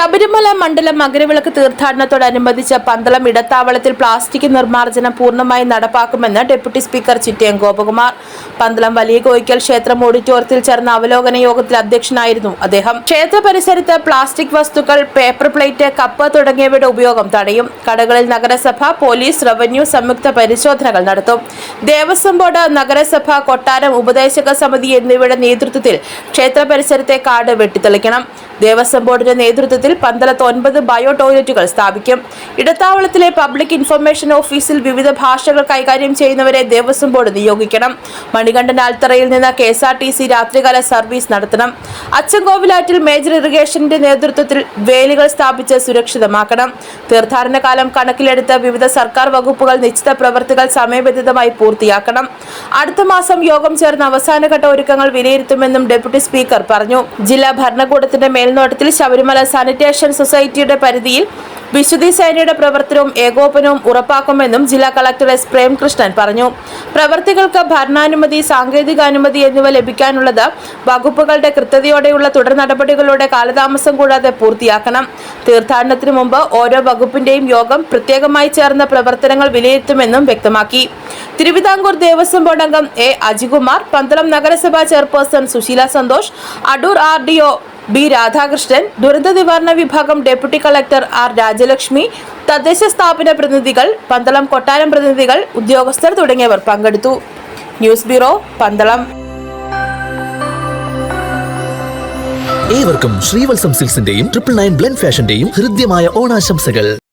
ശബരിമല മണ്ഡലം മകരവിളക്ക് തീർത്ഥാടനത്തോടനുബന്ധിച്ച് പന്തളം ഇടത്താവളത്തിൽ പ്ലാസ്റ്റിക് നിർമ്മാർജനം പൂർണമായി നടപ്പാക്കുമെന്ന് ഡെപ്യൂട്ടി സ്പീക്കർ ചിറ്റയം ഗോപകുമാർ. പന്തളം വലിയ കോയിക്കൽ ക്ഷേത്രം ഓഡിറ്റോറിയത്തിൽ ചേർന്ന അവലോകന യോഗത്തിൽ അധ്യക്ഷനായിരുന്നു അദ്ദേഹം. ക്ഷേത്ര പരിസരത്ത് പ്ലാസ്റ്റിക് വസ്തുക്കൾ പേപ്പർ പ്ലേറ്റ് കപ്പ് തുടങ്ങിയവയുടെ ഉപയോഗം തടയും. കടകളിൽ നഗരസഭ പോലീസ് റവന്യൂ സംയുക്ത പരിശോധനകൾ നടത്തും. ദേവസ്വം ബോർഡ് നഗരസഭ കൊട്ടാരം ഉപദേശക സമിതി എന്നിവയുടെ നേതൃത്വത്തിൽ ക്ഷേത്ര പരിസരത്തെ കാട് വെട്ടിത്തെളിക്കണം. ദേവസ്വം ബോർഡിന്റെ നേതൃത്വത്തിൽ പന്തളത്ത് ഒൻപത് ബയോ ടോയ്ലറ്റുകൾ സ്ഥാപിക്കും. ഇടത്താവളത്തിലെ പബ്ലിക് ഇൻഫർമേഷൻ ഓഫീസിൽ വിവിധ ഭാഷകൾ കൈകാര്യം ചെയ്യുന്നവരെ ദേവസ്വം ബോർഡ് നിയോഗിക്കണം. മണികണ്ഠൻ ആൽത്തറയിൽ നിന്ന് K S R T C രാത്രികാല സർവീസ് നടത്തണം. അച്ചൻകോവിലാറ്റിൽ മേജർ ഇറിഗേഷന്റെ നേതൃത്വത്തിൽ വേലികൾ സ്ഥാപിച്ച് സുരക്ഷിതമാക്കണം. തീർത്ഥാടന കാലം കണക്കിലെടുത്ത് വിവിധ സർക്കാർ വകുപ്പുകൾ നിശ്ചിത പ്രവർത്തികൾ സമയബന്ധിതമായി പൂർത്തിയാക്കണം. അടുത്ത മാസം യോഗം ചേർന്ന് അവസാനഘട്ട ഒരുക്കങ്ങൾ വിലയിരുത്തുമെന്നും ഡെപ്യൂട്ടി സ്പീക്കർ പറഞ്ഞു. ജില്ലാ ഭരണകൂടത്തിന്റെ മേൽനോട്ടത്തിൽ ശബരിമല സാനിറ്റേഷൻ സൊസൈറ്റിയുടെ പരിധിയിൽ വിശുദ്ധി സേനയുടെ പ്രവർത്തനവും ഏകോപനവും ഉറപ്പാക്കുമെന്നും ജില്ലാ കളക്ടർ എസ് പ്രേംകൃഷ്ണൻ പറഞ്ഞു. പ്രവർത്തികൾക്ക് ഭരണാനുമതി സാങ്കേതികാനുമതി എന്നിവ ലഭിക്കാനുള്ളത് വകുപ്പുകളുടെ കൃത്യതയോടെയുള്ള തുടർ നടപടികളുടെ കാലതാമസം കൂടാതെ പൂർത്തിയാക്കണം. തീർത്ഥാടനത്തിന് മുമ്പ് ഓരോ വകുപ്പിന്റെയും യോഗം പ്രത്യേകമായി ചേർന്ന പ്രവർത്തനങ്ങൾ വിലയിരുത്തുമെന്നും വ്യക്തമാക്കി. തിരുവിതാംകൂർ ദേവസ്വം ബോർഡ് അംഗം എ അജികുമാർ പന്തളം നഗരസഭാ chairperson Susheela Santhosh Adoor R D B Radhakrishnan ദുരന്ത നിവാരണ വിഭാഗം ഡെപ്യൂട്ടി കളക്ടർ ആർ രാജലക്ഷ്മി തദ്ദേശ സ്ഥാപന പ്രതിനിധികൾ പന്തളം കൊട്ടാരം പ്രതിനിധികൾ ഉദ്യോഗസ്ഥർ തുടങ്ങിയവർ പങ്കെടുത്തു. News bureau Pandalam. ഏവർക്കും ശ്രീവത്സം സിൽസിന്റെയും ട്രിപ്പിൾ നയൻ ബ്ലെൻഡ് ഫാഷന്റെയും ഹൃദ്യമായ ഓണാശംസകൾ.